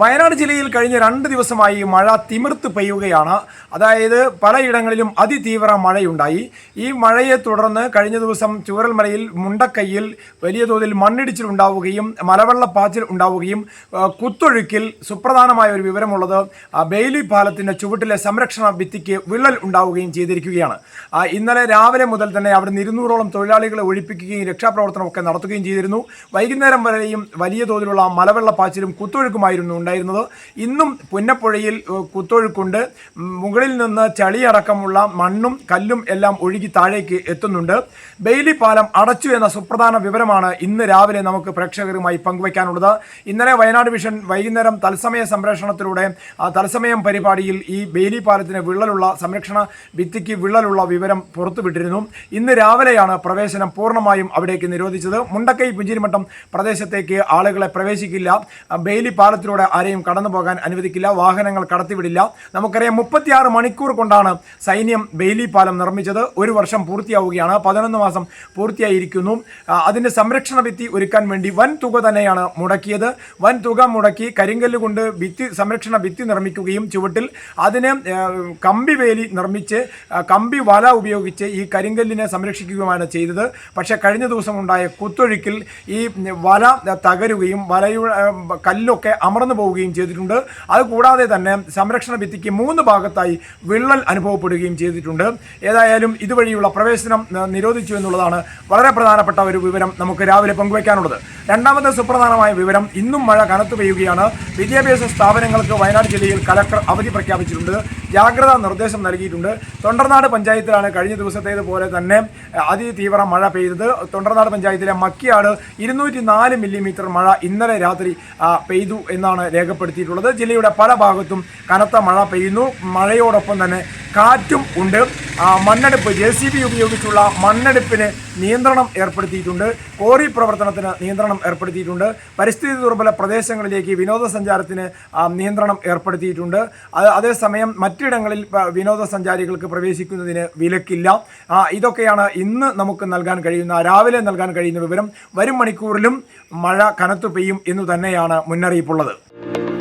വയനാട് ജില്ലയിൽ കഴിഞ്ഞ രണ്ട് ദിവസമായി മഴ തിമിർത്ത് പെയ്യുകയാണ്. അതായത് പലയിടങ്ങളിലും അതിതീവ്ര മഴയുണ്ടായി. ഈ മഴയെ തുടർന്ന് കഴിഞ്ഞ ദിവസം ചൂരൽമലയിൽ മുണ്ടക്കൈയിൽ വലിയ തോതിൽ മണ്ണിടിച്ചിൽ ഉണ്ടാവുകയും മലവെള്ളപ്പാച്ചിൽ ഉണ്ടാവുകയും കുത്തൊഴുക്കിൽ സുപ്രധാനമായ ഒരു വിവരമുള്ളത് ബെയിലി പാലത്തിന്റെ ചുവട്ടിലെ സംരക്ഷണ ഭിത്തിക്ക് വിള്ളൽ ഉണ്ടാവുകയും ചെയ്തിരിക്കുകയാണ്. ഇന്നലെ രാവിലെ മുതൽ തന്നെ അവിടെ നിന്ന് ഇരുന്നൂറോളം തൊഴിലാളികളെ ഒഴിപ്പിക്കുകയും രക്ഷാപ്രവർത്തനമൊക്കെ നടത്തുകയും ചെയ്തിരുന്നു. വൈകുന്നേരം വരെയും വലിയ തോതിലുള്ള മലവെള്ളപ്പാച്ചിലും കുത്തൊഴുക്കുമായിരുന്നു ഉണ്ടായിരുന്നത്. ഇന്നും പുന്നപ്പുഴയിൽ കുത്തൊഴുക്കുണ്ട്. മുകളിൽ നിന്ന് ചളിയടക്കമുള്ള മണ്ണും കല്ലും എല്ലാം ഒഴുകി താഴേക്ക് എത്തുന്നുണ്ട്. ബെയിലി പാലം അടച്ചു എന്ന സുപ്രധാന വിവരമാണ് ഇന്ന് രാവിലെ നമുക്ക് പ്രേക്ഷകരുമായി പങ്കുവയ്ക്കാനുള്ളത്. ഇന്നലെ വയനാട് വിഷൻ വൈകുന്നേരം തത്സമയ സംപ്രേഷണത്തിലൂടെ തത്സമയം പരിപാടിയിൽ ഈ ബെയിലി പാലത്തിന് വിള്ളലുള്ള സംരക്ഷണ ഭിത്തിക്ക് വിള്ളലുള്ള വിവരം പുറത്തുവിട്ടിരുന്നു. ഇന്ന് രാവിലെയാണ് പ്രവേശനം പൂർണമായും അവിടേക്ക് നിരോധിച്ചത്. മുണ്ടക്കൈ പുഞ്ചിരിമട്ടം പ്രദേശത്തേക്ക് ആളുകളെ പ്രവേശിക്കില്ല. ബെയിലി പാലത്തിലൂടെ ആരെയും കടന്നു പോകാൻ അനുവദിക്കില്ല വാഹനങ്ങൾ കടത്തിവിടില്ല. നമുക്കറിയാം മുപ്പത്തിയാറ് മണിക്കൂർ കൊണ്ടാണ് സൈന്യം ബെയിലി പാലം നിർമ്മിച്ചത്. ഒരു വർഷം പൂർത്തിയാവുകയാണ്. പതിനൊന്ന് മാസം പൂർത്തിയായിരിക്കുന്നു. അതിന്റെ സംരക്ഷണ ഭിത്തി ഒരുക്കാൻ വേണ്ടി വൻ തുക തന്നെയാണ് മുടക്കിയത്. വൻ തുക മുടക്കി കരിങ്കല്ല് കൊണ്ട് ഭിത്തി സംരക്ഷണ ഭിത്തി നിർമ്മിക്കുകയും ചുവട്ടിൽ അതിന് കമ്പി വേലി നിർമ്മിച്ച് കമ്പി വല ഉപയോഗിച്ച് ഈ കരിങ്കല്ലിനെ സംരക്ഷിക്കുകയുമാണ് ചെയ്തത്. പക്ഷേ കഴിഞ്ഞ ദിവസം ഉണ്ടായ കുത്തൊഴുക്കിൽ ഈ വല തകരുകയും വലയുടെ കല്ലൊക്കെ അമർന്നു പോവുകയും ചെയ്തിട്ടുണ്ട്. അതുകൂടാതെ തന്നെ സംരക്ഷണ ഭിത്തിക്ക് മൂന്ന് ഭാഗത്തായി വിള്ളൽ അനുഭവപ്പെടുകയും ചെയ്തിട്ടുണ്ട്. ഏതായാലും ഇതുവഴിയുള്ള പ്രവേശനം നിരോധിച്ചു എന്നുള്ളതാണ് വളരെ പ്രധാനപ്പെട്ട ഒരു വിവരം നമുക്ക് രാവിലെ പങ്കുവയ്ക്കാനുള്ളത്. രണ്ടാമത്തെ സുപ്രധാനമായ വിവരം ഇന്നും മഴ കനത്തു പെയ്യുകയാണ്. വിദ്യാഭ്യാസ സ്ഥാപനങ്ങൾക്ക് വയനാട് ജില്ലയിൽ കലക്ടർ അവധി പ്രഖ്യാപിച്ചിട്ടുണ്ട്. ജാഗ്രതാ നിർദ്ദേശം നൽകിയിട്ടുണ്ട്. തൊണ്ടർനാട് പഞ്ചായത്തിലാണ് കഴിഞ്ഞ ദിവസത്തേതുപോലെ തന്നെ അതിതീവ്ര മഴ പെയ്തത്. തൊണ്ടർനാട് പഞ്ചായത്തിലെ മക്കിയാട് ഇരുന്നൂറ്റി നാല് മില്ലിമീറ്റർ മഴ ഇന്നലെ രാത്രി പെയ്തു എന്നാണ് രേഖപ്പെടുത്തിയിട്ടുള്ളത്. ജില്ലയുടെ പല ഭാഗത്തും കനത്ത മഴ പെയ്യുന്നു. മഴയോടൊപ്പം തന്നെ കാറ്റും ഉണ്ട്. മണ്ണെടുപ്പ് ജെ സി ബി ഉപയോഗിച്ചുള്ള മണ്ണെടുപ്പിന് നിയന്ത്രണം ഏർപ്പെടുത്തിയിട്ടുണ്ട്. കോറി പ്രവർത്തനത്തിന് നിയന്ത്രണം ഏർപ്പെടുത്തിയിട്ടുണ്ട്. പരിസ്ഥിതി ദുർബല പ്രദേശങ്ങളിലേക്ക് വിനോദസഞ്ചാരത്തിന് നിയന്ത്രണം ഏർപ്പെടുത്തിയിട്ടുണ്ട്. അത് അതേസമയം മറ്റിടങ്ങളിൽ വിനോദസഞ്ചാരികൾക്ക് പ്രവേശിക്കുന്നതിന് വിലക്കില്ല. ഇതൊക്കെയാണ് ഇന്ന് നമുക്ക് നൽകാൻ കഴിയുന്ന രാവിലെ നൽകാൻ കഴിയുന്ന വിവരം. വരും മണിക്കൂറിലും മഴ കനത്തു പെയ്യും എന്നു തന്നെയാണ് മുന്നറിയിപ്പുള്ളത്.